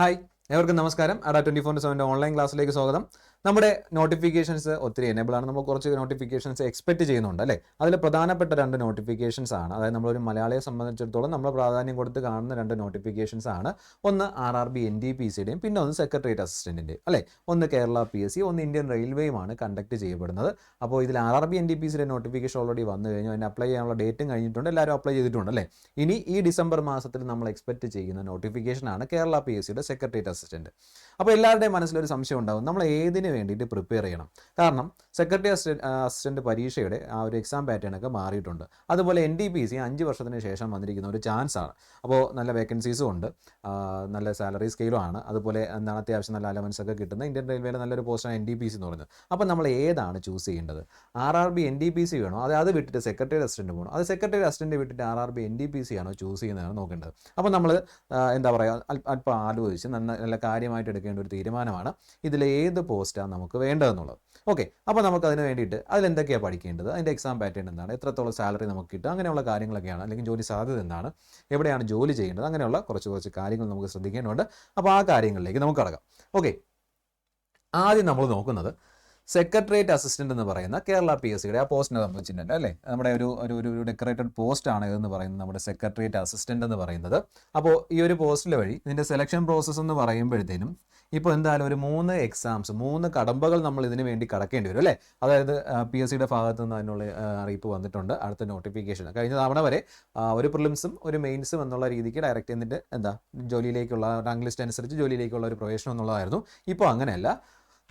Hi എവർക്കും നമസ്കാരം Adda twenty four സെവൻ്റെ ഓൺലൈൻ ക്ലാസ്സിലേക്ക് സ്വാഗതം നമ്മുടെ നോട്ടിഫിക്കേഷൻസ് ഒത്തിരി എനേബിൾ ആണ് നമ്മൾ കുറച്ച് നോട്ടിഫിക്കേഷൻസ് എക്സ്പെക്ട് ചെയ്യുന്നുണ്ട് അല്ലേ അതിൽ പ്രധാനപ്പെട്ട രണ്ട് നോട്ടിഫിക്കേഷൻസ് ആണ് അതായത് നമ്മളൊരു മലയാളിയെ സംബന്ധിച്ചിടത്തോളം നമ്മൾ പ്രാധാന്യം കൊടുത്ത് കാണുന്ന രണ്ട് നോട്ടിഫിക്കേഷൻസ് ആണ് ഒന്ന് R R B N D P സിയുടെയും പിന്നെ ഒന്ന് സെക്രട്ടേറിയറ്റ് അസിസ്റ്റൻറ്റിൻ്റെയും അല്ലേ ഒന്ന് കേരള പി എസ് സി ഒന്ന് ഇന്ത്യൻ റെയിൽവേയുമാണ് കണ്ടക്ട് ചെയ്യപ്പെടുന്നത് അപ്പോൾ ഇതിൽ R R B N D P സിയുടെ നോട്ടിഫിക്കേഷൻ ഓൾറെഡി വന്നു കഴിഞ്ഞു അതിന് അപ്ലൈ ചെയ്യാനുള്ള ഡേറ്റും കഴിഞ്ഞിട്ടുണ്ട് എല്ലാവരും അപ്ലൈ ചെയ്തിട്ടുണ്ട് അല്ലേ ഇനി ഈ ഡിസംബർ മാസത്തിൽ നമ്മൾ എക്സ്പെക്ട് ചെയ്യുന്ന ആണ് കേരള പി എസ് സിയുടെ സെക്രട്ടേറിയറ്റ് അസിസ്റ്റൻറ്റ് അപ്പോൾ എല്ലാവരുടെയും മനസ്സിലൊരു സംശയം ഉണ്ടാകും നമ്മൾ ഏതിന് വേണ്ടിയിട്ട് പ്രിപ്പയർ ചെയ്യണം കാരണം സെക്രട്ടറി അസിസ്റ്റന്റ് അസിസ്റ്റന്റ് പരീക്ഷയുടെ ആ ഒരു എക്സാം പാറ്റേണൊക്കെ മാറിയിട്ടുണ്ട് അതുപോലെ എൻ ഡി പി സി അഞ്ച് വർഷത്തിന് ശേഷം വന്നിരിക്കുന്ന ഒരു ചാൻസ് ആണ് അപ്പോൾ നല്ല വേക്കൻസീസും ഉണ്ട് നല്ല സാലറി സ്കെയിലും ആണ് അതുപോലെ എന്താണ് അത്യാവശ്യം നല്ല അലവൻസ് ഒക്കെ കിട്ടുന്ന ഇന്ത്യൻ റെയിൽവേയുടെ നല്ലൊരു പോസ്റ്റാണ് എൻ ഡി പി സി എന്ന് പറയുന്നത് അപ്പോൾ നമ്മൾ ഏതാണ് ചൂസ് ചെയ്യേണ്ടത് R R B N D P C വേണോ അത് അത് വിട്ടിട്ട് സെക്രട്ടറി അസിസ്റ്റന്റ് പോകണം അത് സെക്രട്ടറി അസിസ്റ്റന്റ് വിട്ടിട്ട് R R B N D P C ആണോ ചൂസ് ചെയ്യുന്നതാണ് നോക്കേണ്ടത് അപ്പോൾ നമ്മൾ എന്താ പറയുക അല്പം ആലോചിച്ച് നല്ല നല്ല കാര്യമായിട്ട് എടുക്കേണ്ട ഒരു തീരുമാനമാണ് ഇതിൽ ഏത് പോസ്റ്റ് ടെക്സ്റ്റാണ് നമുക്ക് വേണ്ടതെന്നുള്ളത് ഓക്കെ അപ്പോൾ നമുക്ക് അതിന് വേണ്ടിയിട്ട് അതിലെന്തൊക്കെയാണ് പഠിക്കേണ്ടത് അതിൻ്റെ എക്സാം പാറ്റേൺ എന്താണ് എത്രത്തോളം സാലറി നമുക്ക് കിട്ടും അങ്ങനെയുള്ള കാര്യങ്ങളൊക്കെയാണ് അല്ലെങ്കിൽ ജോലി സാധ്യത എന്താണ് എവിടെയാണ് ജോലി ചെയ്യേണ്ടത് അങ്ങനെയുള്ള കുറച്ച് കുറച്ച് കാര്യങ്ങൾ നമുക്ക് ശ്രദ്ധിക്കേണ്ടതുണ്ട് അപ്പോൾ ആ കാര്യങ്ങളിലേക്ക് നമുക്ക് കടക്കാം ഓക്കെ ആദ്യം നമ്മൾ നോക്കുന്നത് സെക്രട്ടേറിയറ്റ് അസിസ്റ്റന്റ് എന്ന് പറയുന്ന കേരള പി എസ് സിയുടെ ആ പോസ്റ്റിനെ സംബന്ധിച്ചിട്ടുണ്ട് അല്ലേ നമ്മുടെ ഒരു ഒരു ഒരു ഡെക്കറേറ്റഡ് പോസ്റ്റ് ആണ് എന്ന് പറയുന്നത് നമ്മുടെ സെക്രട്ടേറിയറ്റ് അസിസ്റ്റന്റ് എന്ന് പറയുന്നത് അപ്പോൾ ഈ ഒരു പോസ്റ്റിൽ വഴി ഇതിന്റെ സെലക്ഷൻ പ്രോസസ്സ് എന്ന് പറയുമ്പോഴത്തേനും ഇപ്പോൾ എന്തായാലും ഒരു മൂന്ന് എക്സാംസ് മൂന്ന് കടമ്പകൾ നമ്മൾ ഇതിനു വേണ്ടി കടക്കേണ്ടി വരും അല്ലേ അതായത് പി എസ് സിയുടെ ഭാഗത്തു നിന്ന് അതിനുള്ള അറിയിപ്പ് വന്നിട്ടുണ്ട് അടുത്ത നോട്ടിഫിക്കേഷൻ കഴിഞ്ഞ തവണ വരെ ഒരു പ്രിലിംസും ഒരു മെയിൻസും എന്നുള്ള രീതിക്ക് ഡയറക്റ്റ് എന്നിട്ട് എന്താ ജോലിയിലേക്കുള്ള റാങ്ക് ലിസ്റ്റ് അനുസരിച്ച് ജോലിയിലേക്കുള്ള ഒരു പ്രവേശനം എന്നുള്ളതായിരുന്നു ഇപ്പോൾ അങ്ങനെയല്ല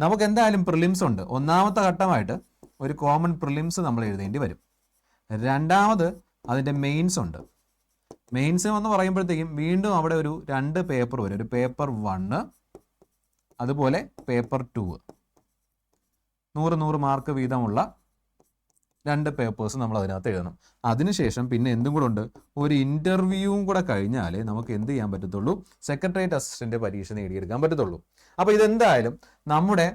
നമുക്ക് എന്തായാലും പ്രിലിംസ് ഉണ്ട് ഒന്നാമത്തെ ഘട്ടമായിട്ട് ഒരു കോമൺ പ്രിലിംസ് നമ്മൾ എഴുതേണ്ടി വരും രണ്ടാമത് അതിൻ്റെ മെയിൻസ് ഉണ്ട് മെയിൻസ് എന്ന് പറയുമ്പോഴത്തേക്കും വീണ്ടും അവിടെ ഒരു രണ്ട് പേപ്പർ വരും ഒരു പേപ്പർ വണ്ണ് അതുപോലെ പേപ്പർ ടു നൂറ് നൂറ് മാർക്ക് വീതമുള്ള രണ്ട് പേപ്പേഴ്സ് നമ്മൾ അതിനകത്ത് എഴുതണം അതിനുശേഷം പിന്നെ എന്തും കൂടെ ഉണ്ട് ഒരു ഇൻ്റർവ്യൂവും കൂടെ കഴിഞ്ഞാലേ നമുക്ക് എന്ത് ചെയ്യാൻ പറ്റത്തുള്ളൂ സെക്രട്ടേറിയറ്റ് അസിസ്റ്റൻ്റ് പരീക്ഷ നേടിയെടുക്കാൻ പറ്റത്തുള്ളൂ അപ്പോൾ ഇതെന്തായാലും നമ്മുടെ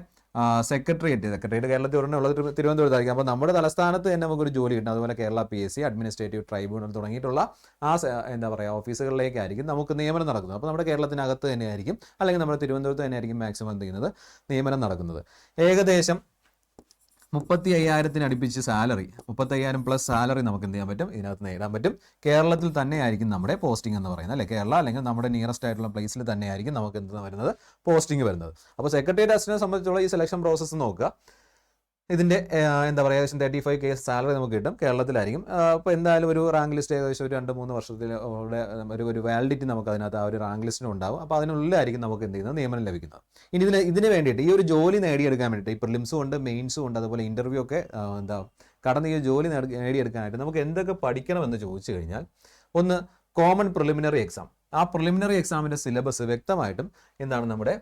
സെക്രട്ടേറിയറ്റ് സെക്രട്ടേറിയറ്റ് കേരളത്തിൽ ഉടനെ ഉള്ളത് തിരുവനന്തപുരത്തായിരിക്കും അപ്പോൾ നമ്മുടെ തലസ്ഥാനത്ത് തന്നെ നമുക്കൊരു ജോലി കിട്ടും അതുപോലെ Kerala P S C administrative tribunal തുടങ്ങിയിട്ടുള്ള ആ എന്താ പറയുക ഓഫീസുകളിലേക്കായിരിക്കും നമുക്ക് നിയമനം നടക്കുന്നത് അപ്പോൾ നമ്മുടെ കേരളത്തിനകത്ത് തന്നെയായിരിക്കും അല്ലെങ്കിൽ നമ്മുടെ തിരുവനന്തപുരത്ത് തന്നെയായിരിക്കും മാക്സിമം എന്ത് ചെയ്യുന്നത് നിയമനം നടക്കുന്നത് ഏകദേശം മുപ്പത്തി അയ്യായിരത്തിന് അടുപ്പിച്ച് സാലറി മുപ്പത്തി അയ്യായിരം പ്ലസ് സാലറി നമുക്ക് എന്ത് ചെയ്യാൻ പറ്റും ഇതിനകത്ത് നേടാൻ പറ്റും കേരളത്തിൽ തന്നെ ആയിരിക്കും നമ്മുടെ പോസ്റ്റിംഗ് എന്ന് പറയുന്നത് അല്ലെ കേരള അല്ലെങ്കിൽ നമ്മുടെ നിയറസ്റ്റ് ആയിട്ടുള്ള പ്ലേസിൽ തന്നെ ആയിരിക്കും നമുക്ക് എന്ത് വരുന്നത് പോസ്റ്റിംഗ് വരുന്നത് അപ്പോൾ സെക്രട്ടേറിയറ്റ് അസിനെ സംബന്ധിച്ചുള്ള ഈ സെലക്ഷൻ പ്രോസസ്സ് നോക്കുക ഇതിൻ്റെ എന്താ പറയുക ഏകദേശം തേർട്ടി ഫൈവ് കെ സാലറി നമുക്ക് കിട്ടും കേരളത്തിലായിരിക്കും അപ്പോൾ എന്തായാലും ഒരു റാങ്ക് ലിസ്റ്റ് ഏകദേശം ഒരു രണ്ട് മൂന്ന് വർഷത്തിൽ ഒരു ഒരു വാലിഡിറ്റി നമുക്ക് അതിനകത്ത് ആ ഒരു റാങ്ക് ലിസ്റ്റിന് ഉണ്ടാവും അപ്പോൾ അതിനുള്ളിലായിരിക്കും നമുക്ക് എന്ത് ചെയ്യുന്നത് നിയമനം ലഭിക്കുന്നത് ഇനി ഇതിന് ഇതിന് വേണ്ടിയിട്ട് ഈ ഒരു ജോലി നേടിയെടുക്കാൻ വേണ്ടിയിട്ട് ഈ പ്രിലിംസും ഉണ്ട് മെയിൻസും ഉണ്ട് അതുപോലെ ഇൻ്റർവ്യൂ ഒക്കെ എന്താ കടന്ന് ഈ ജോലി നേടിയെടുക്കാനായിട്ട് നമുക്ക് എന്തൊക്കെ പഠിക്കണമെന്ന് ചോദിച്ചു കഴിഞ്ഞാൽ ഒന്ന് കോമൺ പ്രിലിമിനറി എക്സാം ആ പ്രിലിമിനറി എക്സാമിൻ്റെ സിലബസ് വ്യക്തമായിട്ടും എന്താണ് നമ്മുടെ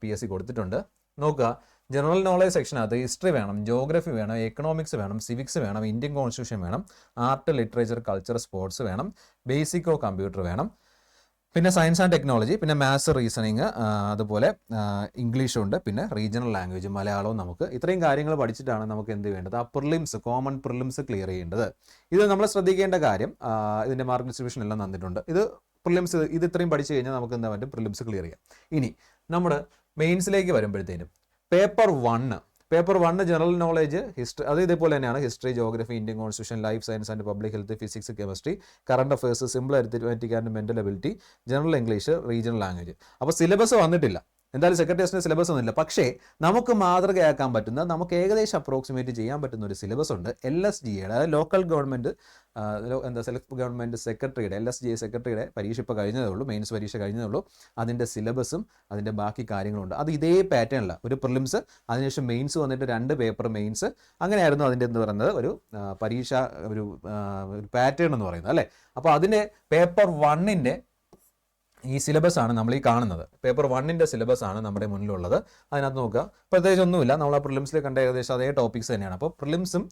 പി എസ് സി കൊടുത്തിട്ടുണ്ട് നോക്കുക ജനറൽ നോളേജ് സെക്ഷനകത്ത് ഹിസ്റ്ററി വേണം ജോഗ്രഫി വേണം എക്കണോമിക്സ് വേണം സിവിക്സ് വേണം ഇന്ത്യൻ കോൺസ്റ്റിറ്റ്യൂഷൻ വേണം ആർട്ട് ലിറ്ററേച്ചർ കൾച്ചർ സ്പോർട്സ് വേണം ബേസിക്കോ കമ്പ്യൂട്ടർ വേണം പിന്നെ സയൻസ് ആൻഡ് ടെക്നോളജി പിന്നെ മാത്സ് റീസണിങ് അതുപോലെ ഇംഗ്ലീഷും ഉണ്ട് പിന്നെ റീജിയണൽ ലാംഗ്വേജ് മലയാളവും നമുക്ക് ഇത്രയും കാര്യങ്ങൾ പഠിച്ചിട്ടാണ് നമുക്ക് എന്ത് വേണ്ടത് ആ പ്രിലിംസ് കോമൺ പ്രിലിംസ് ക്ലിയർ ചെയ്യേണ്ടത് ഇത് നമ്മൾ ശ്രദ്ധിക്കേണ്ട കാര്യം ഇതിൻ്റെ മാർക്ക് ഡിസ്ട്രിബ്യൂഷൻ എല്ലാം തന്നിട്ടുണ്ട് ഇത് പ്രിലിംസ് ഇത് ഇത്രയും പഠിച്ചു കഴിഞ്ഞാൽ നമുക്ക് എന്താ പറ്റും പ്രിലിംസ് ക്ലിയർ ചെയ്യാം ഇനി നമ്മുടെ മെയിൻസിലേക്ക് വരുമ്പോഴത്തേനും paper one paper one general knowledge history അത് ഇതേപോലെ തന്നെയാണ് history geography Indian constitution life science and public health physics chemistry current affairs simple arithmetic and mental ability general English regional language അപ്പോൾ syllabus വന്നിട്ടില്ല എന്തായാലും സെക്രട്ടേറിയറ്റിൻ്റെ സിലബസ് ഒന്നുമില്ല പക്ഷേ നമുക്ക് മാതൃകയാക്കാൻ പറ്റുന്ന നമുക്ക് ഏകദേശം അപ്രോക്സിമേറ്റ് ചെയ്യാൻ പറ്റുന്ന ഒരു സിലബസ് ഉണ്ട് എൽ എസ് ജിയുടെ അതായത് ലോക്കൽ ഗവൺമെൻറ് എന്താ സെലക്ട് ഗവൺമെൻറ് സെക്രട്ടറിയുടെ എൽ എസ് ജി സെക്രട്ടറിയുടെ പരീക്ഷ ഇപ്പോൾ കഴിഞ്ഞതേ ഉള്ളൂ മെയിൻസ് പരീക്ഷ കഴിഞ്ഞതേ ഉള്ളൂ അതിൻ്റെ സിലബസും അതിൻ്റെ ബാക്കി കാര്യങ്ങളുണ്ട് അത് ഇതേ പാറ്റേണില്ല ഒരു പ്രിലിംസ് അതിനുശേഷം മെയിൻസ് വന്നിട്ട് രണ്ട് പേപ്പർ മെയിൻസ് അങ്ങനെയായിരുന്നു അതിൻ്റെ എന്ന് പറയുന്നത് ഒരു പരീക്ഷ ഒരു പാറ്റേൺ എന്ന് പറയുന്നത് അല്ലേ അപ്പോൾ അതിൻ്റെ പേപ്പർ വണ്ണിൻ്റെ ഈ സിലബസ് ആണ് നമ്മൾ ഈ കാണുന്നത് പേപ്പർ വണ്ണിൻ്റെ സിലബസ് ആണ് നമ്മുടെ മുന്നിലുള്ളത് അതിനകത്ത് നോക്കുക പ്രത്യേകിച്ച് ഒന്നുമില്ല നമ്മൾ ആ പ്രിലിംസിൽ കണ്ട ഏകദേശം അതേ ടോപ്പിക്സ് തന്നെയാണ് അപ്പോൾ പ്രിലിംസും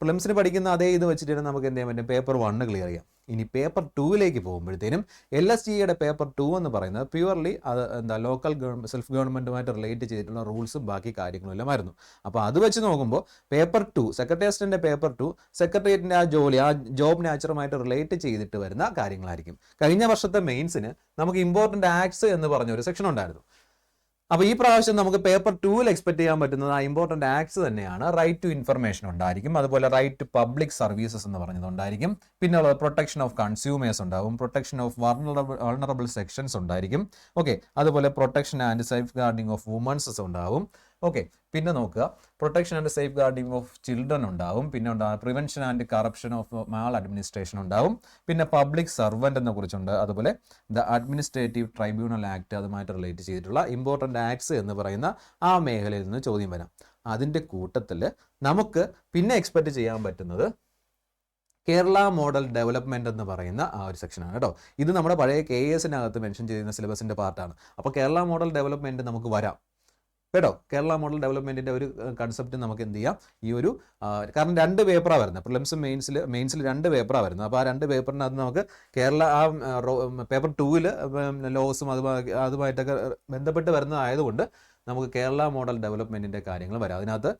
പ്രിലിംസിന് പഠിക്കുന്ന അതേ ഇത് വെച്ചിട്ട് നമുക്ക് എന്ത് ചെയ്യാൻ പറ്റും പേപ്പർ വണ്ണ് ക്ലിയർ ചെയ്യാം ഇനി പേപ്പർ ടൂവിലേക്ക് പോകുമ്പോഴത്തേനും എൽ എസ് ജിയുടെ e പേപ്പർ ടു എന്ന് പറയുന്നത് പ്യുവർലി അത് എന്താ ലോക്കൽ ഗവൺമെൻറ് സെൽഫ് ഗവൺമെൻറ്റുമായിട്ട് റിലേറ്റ് ചെയ്തിട്ടുള്ള റൂൾസും ബാക്കി കാര്യങ്ങളും എല്ലാമായിരുന്നു അപ്പോൾ അത് വെച്ച് നോക്കുമ്പോൾ പേപ്പർ ടു സെക്രട്ടേറിയറ്റിൻ്റെ പേപ്പർ ടു സെക്രട്ടേറിയറ്റിൻ്റെ ആ ജോലി ആ ജോബ് നാച്ചുറുമായിട്ട് റിലേറ്റ് ചെയ്തിട്ട് വരുന്ന കാര്യങ്ങളായിരിക്കും കഴിഞ്ഞ വർഷത്തെ മെയിൻസിന് നമുക്ക് ഇമ്പോർട്ടൻ്റ് ആക്ട്സ് എന്ന് പറഞ്ഞ ഒരു സെക്ഷൻ ഉണ്ടായിരുന്നു അപ്പോൾ ഈ പ്രാവശ്യം നമുക്ക് പേപ്പർ ടൂവിൽ എക്സ്പെക്ട് ചെയ്യാൻ പറ്റുന്നത് ആ ഇമ്പോർട്ടൻ്റ് ആക്ട്സ് തന്നെയാണ് റൈറ്റ് ടു ഇൻഫർമേഷൻ ഉണ്ടായിരിക്കും അതുപോലെ റൈറ്റ് ടു പബ്ലിക് സർവീസസ് എന്ന് പറഞ്ഞത് ഉണ്ടായിരിക്കും പിന്നെ ഉള്ളത് പ്രൊട്ടക്ഷൻ ഓഫ് കൺസ്യൂമേഴ്സ് ഉണ്ടാവും protection of vulnerable vulnerable sections ഉണ്ടായിരിക്കും ഓക്കെ അതുപോലെ protection and safeguarding of womens ഉണ്ടാവും ഓക്കെ പിന്നെ നോക്കുക protection and safeguarding of children ഉണ്ടാവും പിന്നെ ഉണ്ടാകും prevention and corruption of maladministration ഉണ്ടാവും പിന്നെ പബ്ലിക് സർവൻ്റ് എന്നെ കുറിച്ചുണ്ട് അതുപോലെ ദ അഡ്മിനിസ്ട്രേറ്റീവ് ട്രൈബ്യൂണൽ ആക്ട് അതുമായിട്ട് റിലേറ്റ് ചെയ്തിട്ടുള്ള ഇമ്പോർട്ടൻ്റ് ആക്ട്സ് എന്ന് പറയുന്ന ആ മേഖലയിൽ നിന്ന് ചോദ്യം വരാം അതിൻ്റെ കൂട്ടത്തിൽ നമുക്ക് പിന്നെ എക്സ്പെക്ട് ചെയ്യാൻ പറ്റുന്നത് കേരള മോഡൽ ഡെവലപ്മെന്റ് എന്ന് പറയുന്ന ആ ഒരു സെക്ഷനാണ് കേട്ടോ ഇത് നമ്മുടെ പഴയ കെ എസിനകത്ത് മെൻഷൻ ചെയ്യുന്ന സിലബസിന്റെ പാർട്ടാണ് അപ്പോൾ കേരള മോഡൽ ഡെവലപ്മെന്റ് നമുക്ക് വരാം കേട്ടോ കേരള മോഡൽ ഡെവലപ്മെന്റിന്റെ ഒരു കൺസെപ്റ്റ് നമുക്ക് എന്ത് ചെയ്യാം ഈ ഒരു കാരണം രണ്ട് പേപ്പറാണ് വരുന്നത് പ്രിലിംസും മെയിൻസിൽ മെയിൻസിൽ രണ്ട് പേപ്പറാണ് വരുന്നത് അപ്പോൾ ആ രണ്ട് പേപ്പറിനകത്ത് നമുക്ക് കേരള ആ പേപ്പർ ടൂവിൽ ലോസും അതുമായി അതുമായിട്ടൊക്കെ ബന്ധപ്പെട്ട് വരുന്നതായതുകൊണ്ട് നമുക്ക് കേരള മോഡൽ ഡെവലപ്മെന്റിന്റെ കാര്യങ്ങൾ വരാം അതിനകത്ത്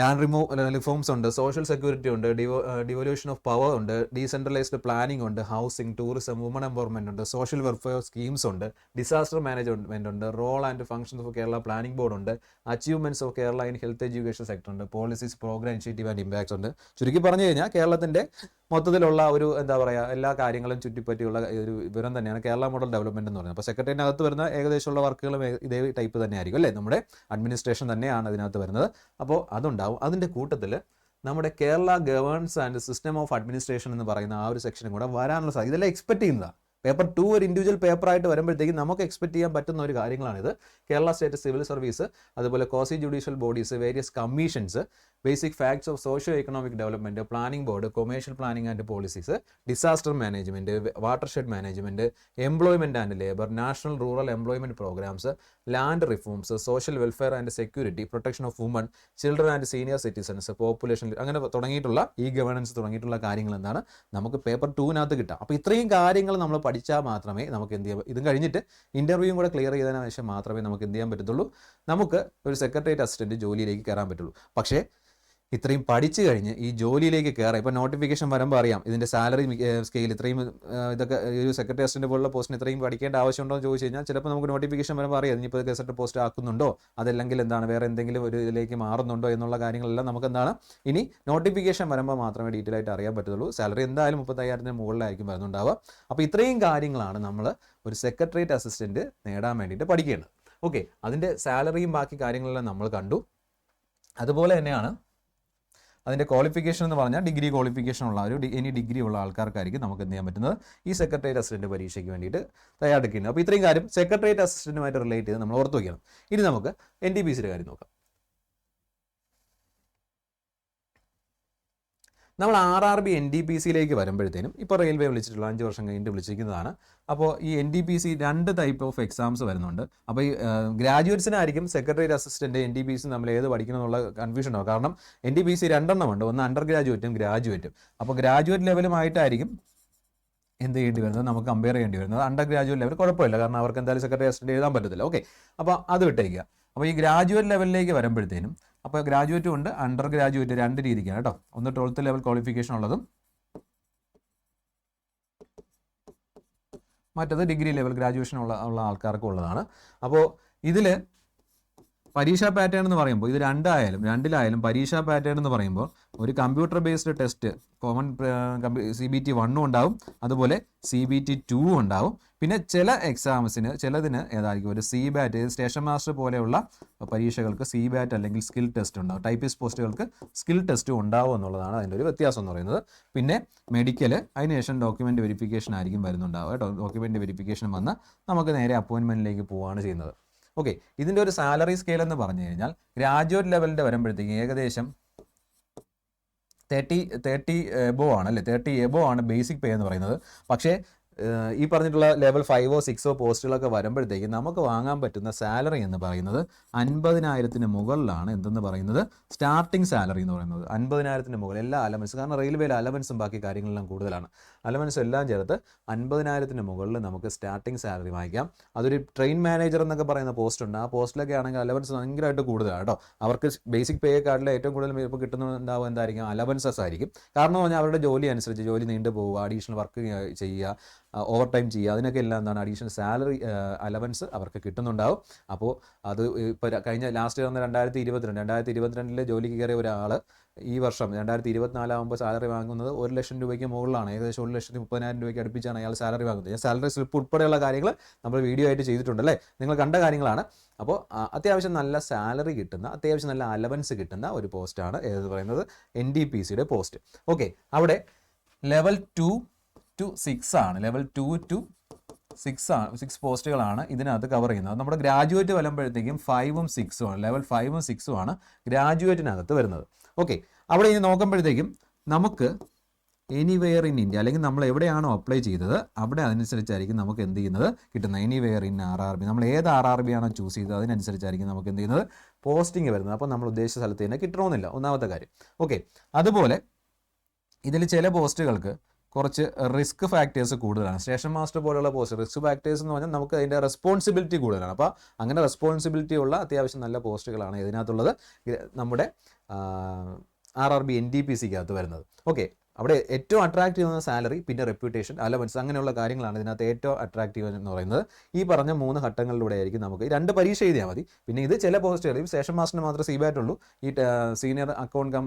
ലാൻഡ് റിമൂവ് റിഫോംസ് ഉണ്ട് സോഷ്യൽ സെക്യൂരിറ്റി ഉണ്ട് ഡിവോ ഡിവൊല്യൂഷൻ ഓഫ് പവർ ഉണ്ട് ഡീസെൻട്രലൈസ്ഡ് പ്ലാനിംഗ് ഉണ്ട് ഹൗസിംഗ് ടൂറിസം വുമൺ എംപവർമെന്റ് ഉണ്ട് സോഷ്യൽ വെൽഫെയർ സ്കീംസ് ഉണ്ട് ഡിസാസ്റ്റർ മാനേജ്മെന്റ് ഉണ്ട് role and functions of Kerala planning board ഉണ്ട് achievements of Kerala in health education sector ഉണ്ട് policies programme initiative and impacts ഉണ്ട് ചുരുക്കി പറഞ്ഞു കഴിഞ്ഞാൽ കേരളത്തിൻ്റെ മൊത്തത്തിലുള്ള ഒരു എന്താ പറയുക എല്ലാ കാര്യങ്ങളും ചുറ്റിപ്പറ്റിയുള്ള ഒരു വിവരം തന്നെയാണ് കേരള മോഡൽ ഡെവലപ്മെൻറ്റ് എന്ന് പറയുന്നത് അപ്പോൾ അകത്ത് വരുന്ന ഏകദേശമുള്ള വർക്കുകളും ഇതേ ടൈപ്പ് തന്നെയായിരിക്കും അല്ലേ നമ്മുടെ അഡ്മിനിസ്ട്രേഷൻ തന്നെയാണ് ഇതിനകത്ത് വരുന്നത് അപ്പോൾ അതുണ്ട് ഉണ്ടാവും അതിൻ്റെ കൂട്ടത്തിൽ നമ്മുടെ Kerala governance and system of administration എന്ന് പറയുന്ന ആ ഒരു സെക്ഷനും കൂടെ വരാനുള്ള സാധ്യത ഇതെല്ലാം എക്സ്പെക്ട് ചെയ്യുന്നതാണ് പേപ്പർ ടു ഒരു ഇൻഡിവിജ്വൽ പേപ്പറായിട്ട് വരുമ്പോഴത്തേക്കും നമുക്ക് എക്സ്പെക്ട് ചെയ്യാൻ പറ്റുന്ന ഒരു കാര്യങ്ങളാണിത് കേരള സ്റ്റേറ്റ് സിവിൽ സർവീസ് അതുപോലെ quasi judicial bodies various commissions basic facts of socio economic development planning board commercial planning and policies disaster management watershed management employment and labour national rural employment programmes land reforms social welfare and security protection of women children and senior citizens population അങ്ങനെ തുടങ്ങിയിട്ടുള്ള ഈ governance തുടങ്ങിയിട്ടുള്ള കാര്യങ്ങൾ എന്താണ് നമുക്ക് paper ടൂവിനകത്ത് കിട്ടാം അപ്പോൾ ഇത്രയും കാര്യങ്ങൾ നമ്മൾ പഠിച്ചാൽ മാത്രമേ നമുക്ക് എന്ത് ചെയ്യാം ഇതും കഴിഞ്ഞിട്ട് ഇൻ്റർവ്യൂവും കൂടെ ക്ലിയർ ചെയ്തതിനു ശേഷം മാത്രമേ നമുക്ക് എന്ത് ചെയ്യാൻ പറ്റത്തുള്ളൂ നമുക്ക് ഒരു സെക്രട്ടേറിയറ്റ് അസിസ്റ്റൻറ്റ് ജോലിയിലേക്ക് കയറാൻ പറ്റുള്ളൂ പക്ഷേ ഇത്രയും പഠിച്ചു കഴിഞ്ഞ് ഈ ജോലിയിലേക്ക് കയറാം ഇപ്പോൾ നോട്ടിഫിക്കേഷൻ വരുമ്പോൾ അറിയാം ഇതിൻ്റെ സാലറി സ്കെയിൽ ഇത്രയും ഇതൊക്കെ ഒരു സെക്രട്ടറി അസിസ്റ്റൻ്റ് പോലുള്ള പോസ്റ്റിന് ഇത്രയും പഠിക്കേണ്ട ആവശ്യമുണ്ടോ എന്ന് ചോദിച്ചു കഴിഞ്ഞാൽ ചിലപ്പോൾ നമുക്ക് നോട്ടിഫിക്കേഷൻ വരുമ്പോൾ അറിയാം ഇനിയിപ്പോൾ ഗസറ്റ് പോസ്റ്റ് ആക്കുന്നുണ്ടോ അതല്ലെങ്കിൽ എന്താണ് വേറെ എന്തെങ്കിലും ഒരു ഇതിലേക്ക് മാറുന്നുണ്ടോ എന്നുള്ള കാര്യങ്ങളെല്ലാം നമുക്ക് എന്താണ് ഇനി നോട്ടിഫിക്കേഷൻ വരുമ്പോൾ മാത്രമേ ഡീറ്റെയിൽ ആയിട്ട് അറിയാൻ പറ്റുള്ളൂ സാലറി എന്തായാലും മുപ്പത്തയ്യായിരത്തിന് മുകളിലായിരിക്കും വരുന്നുണ്ടാവുക അപ്പോൾ ഇത്രയും കാര്യങ്ങളാണ് നമ്മൾ ഒരു സെക്രട്ടറിയേറ്റ് അസിസ്റ്റൻറ്റ് നേടാൻ വേണ്ടിയിട്ട് പഠിക്കേണ്ടത് ഓക്കെ അതിൻ്റെ സാലറിയും ബാക്കി കാര്യങ്ങളെല്ലാം നമ്മൾ കണ്ടു അതുപോലെ തന്നെയാണ് അതിൻ്റെ ക്വാളിഫിക്കേഷൻ എന്ന് പറഞ്ഞാൽ ഡിഗ്രി ക്വാളിഫിക്കേഷൻ ഉള്ള ഒരു ഇനി ഡിഗ്രി ഉള്ള ആൾക്കാർക്കായിരിക്കും നമുക്ക് എന്ത് ചെയ്യാൻ പറ്റുന്നത് ഈ സെക്രട്ടേറിയറ്റ് അസിസ്റ്റൻ്റ് പരീക്ഷയ്ക്ക് വേണ്ടിയിട്ട് തയ്യാറെടുക്കുന്നത് അപ്പോൾ ഇത്രയും കാര്യം സെക്രട്ടേറിയറ്റ് അസിസ്റ്റൻറ്റുമായിട്ട് റിലേറ്റ് ചെയ്ത് നമ്മൾ ഓർത്ത് വയ്ക്കണം ഇനി നമുക്ക് എൻ ഡി സിയുടെ കാര്യം നോക്കാം നമ്മൾ R R B N D P സിയിലേക്ക് വരുമ്പോഴത്തേനും ഇപ്പോൾ റെയിൽവേ വിളിച്ചിട്ടുള്ള അഞ്ച് വർഷം കഴിഞ്ഞിട്ട് വിളിച്ചിരിക്കുന്നതാണ് അപ്പോൾ ഈ എൻ ഡി പി സി രണ്ട് ടൈപ്പ് ഓഫ് എക്സാംസ് വരുന്നുണ്ട് അപ്പോൾ ഈ ഗ്രാജുവേറ്റ്സിനായിരിക്കും secretary assistant N D P C നമ്മൾ ഏത് പഠിക്കണം എന്നുള്ള കൺഫ്യൂഷൻ ഉണ്ടോ കാരണം എൻ ഡി പി സി രണ്ടെണ്ണം ഉണ്ട് ഒന്ന് അണ്ടർ ഗ്രാജുവേറ്റും ഗ്രാജുവേറ്റും അപ്പോൾ ഗ്രാജുവേറ്റ് ലെവലുമായിട്ടായിരിക്കും എന്ത് ചെയ്യേണ്ടി വരുന്നത് നമുക്ക് കമ്പയർ ചെയ്യേണ്ടി വരുന്നത് അണ്ടർ ഗ്രാജുവേറ്റ് ലെവൽ കുഴപ്പമില്ല കാരണം അവർക്ക് എന്തായാലും സെക്രട്ടറി അസിസ്റ്റൻറ്റ് എഴുതാൻ പറ്റത്തില്ല ഓക്കെ അപ്പോൾ അത് വിട്ടേക്കുക അപ്പോൾ ഈ ഗ്രാജുവേറ്റ് ലെവലിലേക്ക് വരുമ്പോഴത്തേനും അപ്പോൾ ഗ്രാജുവേറ്റും ഉണ്ട് അണ്ടർ ഗ്രാജുവേറ്റ് രണ്ട് രീതിക്കാണ് കേട്ടോ ഒന്ന് ട്വൽത്ത് ലെവൽ ക്വാളിഫിക്കേഷൻ ഉള്ളതും മറ്റത് ഡിഗ്രി ലെവൽ ഗ്രാജുവേഷൻ ഉള്ള ഉള്ള ആൾക്കാർക്കും ഉള്ളതാണ് അപ്പോൾ ഇതിൽ പരീക്ഷാ പാറ്റേൺ എന്ന് പറയുമ്പോൾ ഇത് രണ്ടായാലും രണ്ടിലായാലും പരീക്ഷാ പാറ്റേൺ എന്ന് പറയുമ്പോൾ ഒരു computer based test common C B T വണ്ണും ഉണ്ടാവും അതുപോലെ സി ബി ടി ടൂവും ഉണ്ടാവും പിന്നെ ചില എക്സാംസിന് ചിലതിന് ഏതായിരിക്കും ഒരു സി ബാറ്റ് സ്റ്റേഷൻ മാസ്റ്റർ പോലെയുള്ള പരീക്ഷകൾക്ക് സി ബാറ്റ് അല്ലെങ്കിൽ സ്കിൽ ടെസ്റ്റ് ഉണ്ടാവും ടൈപ്പിസ്റ്റ് പോസ്റ്റുകൾക്ക് സ്കിൽ ടെസ്റ്റും ഉണ്ടാവും എന്നുള്ളതാണ് അതിൻ്റെ ഒരു വ്യത്യാസം എന്ന് പറയുന്നത് പിന്നെ മെഡിക്കൽ അതിനുശേഷം ഡോക്യുമെൻ്റ് വെരിഫിക്കേഷൻ ആയിരിക്കും വരുന്നുണ്ടാവുക ഡോക്യുമെൻ്റ് വെരിഫിക്കേഷൻ വന്ന് നമുക്ക് നേരെ അപ്പോയിൻമെൻറ്റിലേക്ക് പോവുകയാണ് ചെയ്യുന്നത് ഓക്കെ ഇതിൻ്റെ ഒരു സാലറി സ്കെയിൽ എന്ന് പറഞ്ഞു കഴിഞ്ഞാൽ ഗ്രാജുവേറ്റ് ലെവലിൻ്റെ വരുമ്പോഴത്തേക്ക് ഏകദേശം തേർട്ടി തേർട്ടി എബോ ആണ് അല്ലേ തേർട്ടി എബോ ആണ് ബേസിക് പേ എന്ന് പറയുന്നത് പക്ഷേ ഈ പറഞ്ഞിട്ടുള്ള ലെവൽ ഫൈവോ സിക്സോ പോസ്റ്റുകളൊക്കെ വരുമ്പോഴത്തേക്ക് നമുക്ക് വാങ്ങാൻ പറ്റുന്ന സാലറി എന്ന് പറയുന്നത് അൻപതിനായിരത്തിന് മുകളിലാണ് എന്തെന്ന് പറയുന്നത് സ്റ്റാർട്ടിംഗ് സാലറി എന്ന് പറയുന്നത് അൻപതിനായിരത്തിന് മുകളിൽ എല്ലാ അലവൻസും കാരണം റെയിൽവേയിൽ അലവൻസും ബാക്കി കാര്യങ്ങളെല്ലാം കൂടുതലാണ് അലവൻസ് എല്ലാം ചേർത്ത് അൻപതിനായിരത്തിന് മുകളിൽ നമുക്ക് സ്റ്റാർട്ടിംഗ് സാലറി വാങ്ങിക്കാം അതൊരു ട്രെയിൻ മാനേജർ എന്നൊക്കെ പറയുന്ന പോസ്റ്റ് ഉണ്ട് ആ പോസ്റ്റിലൊക്കെ ആണെങ്കിൽ അലവൻസ് ഭയങ്കരമായിട്ട് കൂടുതലാണ് കേട്ടോ അവർക്ക് ബേസിക് പേ കാർഡിൽ ഏറ്റവും കൂടുതൽ ഇപ്പോൾ കിട്ടുന്നുണ്ടാവും എന്തായിരിക്കും അലവൻസസ് ആയിരിക്കും കാരണം പറഞ്ഞാൽ അവരുടെ ജോലി അനുസരിച്ച് ജോലി നീണ്ടു പോകുക അഡീഷണൽ വർക്ക് ചെയ്യുക ഓവർ ടൈം ചെയ്യുക അതിനൊക്കെ എല്ലാം എന്താണ് അഡീഷണൽ സാലറി അലവൻസ് അവർക്ക് കിട്ടുന്നുണ്ടാവും അപ്പോൾ അത് ഇപ്പോൾ കഴിഞ്ഞ ലാസ്റ്റ് ഇയർ വന്ന രണ്ടായിരത്തി ഇരുപത്തിരണ്ട് രണ്ടായിരത്തി ഇരുപത്തിരണ്ടിലെ ജോലിക്ക് കയറിയ ഒരാൾ ഈ വർഷം രണ്ടായിരത്തി ഇരുപത്തിനാലാകുമ്പോൾ സാലറി വാങ്ങുന്നത് ഒരു ലക്ഷം രൂപയ്ക്ക് മുകളിലാണ് ഏകദേശം ഒരു ലക്ഷത്തി മുപ്പതിനായിരം രൂപയ്ക്ക് അടുപ്പിച്ചാണ് അയാൾ സാലറി വാങ്ങുന്നത് ഞാൻ സാലറി സ്ലിപ്പ് ഉൾപ്പെടെയുള്ള കാര്യങ്ങൾ നമ്മൾ വീഡിയോ ആയിട്ട് ചെയ്തിട്ടുണ്ട് അല്ലേ നിങ്ങൾ കണ്ട കാര്യങ്ങളാണ് അപ്പോൾ അത്യാവശ്യം നല്ല സാലറി കിട്ടുന്ന അത്യാവശ്യം നല്ല അലവൻസ് കിട്ടുന്ന ഒരു പോസ്റ്റാണ് ഏത് പറയുന്നത് എൻ ഡി പി സിയുടെ പോസ്റ്റ് ഓക്കെ അവിടെ ലെവൽ ടു ടു സിക്സ് ആണ് ലെവൽ ടു ടു സിക്സ് ആണ് സിക്സ് പോസ്റ്റുകളാണ് ഇതിനകത്ത് കവർ ചെയ്യുന്നത് നമ്മുടെ ഗ്രാജുവേറ്റ് വരുമ്പോഴത്തേക്കും ഫൈവും സിക്സും ആണ് ലെവൽ ഫൈവും സിക്സും ആണ് ഗ്രാജുവേറ്റിനകത്ത് വരുന്നത് ഓക്കെ അവിടെ ഇനി നോക്കുമ്പോഴത്തേക്കും നമുക്ക് എനിവെയർ ഇൻ ഇന്ത്യ അല്ലെങ്കിൽ നമ്മൾ എവിടെയാണോ അപ്ലൈ ചെയ്തത് അവിടെ അതനുസരിച്ചായിരിക്കും നമുക്ക് എന്ത് ചെയ്യുന്നത് കിട്ടുന്നത് anywhere in R R B നമ്മൾ ഏത് ആർ ആർ ബി ആണോ ചൂസ് ചെയ്തത് അതിനനുസരിച്ചായിരിക്കും നമുക്ക് എന്ത് ചെയ്യുന്നത് പോസ്റ്റിംഗ് വരുന്നത് അപ്പോൾ നമ്മൾ ഉദ്ദേശിച്ച സ്ഥലത്ത് തന്നെ കിട്ടണമെന്നില്ല ഒന്നാമത്തെ കാര്യം ഓക്കെ അതുപോലെ ഇതിൽ ചില പോസ്റ്റുകൾക്ക് കുറച്ച് റിസ്ക് ഫാക്ടേഴ്സ് കൂടുതലാണ് സ്റ്റേഷൻ മാസ്റ്റർ പോലുള്ള പോസ്റ്റ് റിസ്ക് ഫാക്ടേഴ്സ് എന്ന് പറഞ്ഞാൽ നമുക്ക് അതിൻ്റെ റെസ്പോൺസിബിലിറ്റി കൂടുതലാണ് അപ്പോൾ അങ്ങനെ റെസ്പോൺസിബിലിറ്റി ഉള്ള അത്യാവശ്യം നല്ല പോസ്റ്റുകളാണ് ഇതിനകത്തുള്ളത് നമ്മുടെ R R B N D P സിക്കകത്ത് വരുന്നത് ഓക്കെ അവിടെ ഏറ്റവും അട്രാക്റ്റീവ് എന്ന സാലറി പിന്നെ റെപ്യൂട്ടേഷൻ അലവൻസ് അങ്ങനെയുള്ള കാര്യങ്ങളാണ് ഇതിനകത്ത് ഏറ്റവും അട്രാക്റ്റീവ് എന്ന് പറയുന്നത് ഈ പറഞ്ഞ മൂന്ന് ഘട്ടങ്ങളിലൂടെ ആയിരിക്കും നമുക്ക് രണ്ട് പരീക്ഷ എഴുതിയാൽ മതി പിന്നെ ഇത് ചില പോസ്റ്റുകളിൽ സ്റ്റേഷൻ മാസ്റ്ററിന് മാത്രമേ സി ബാറ്റുള്ളൂ ഈ സീനിയർ അക്കൗണ്ട് കം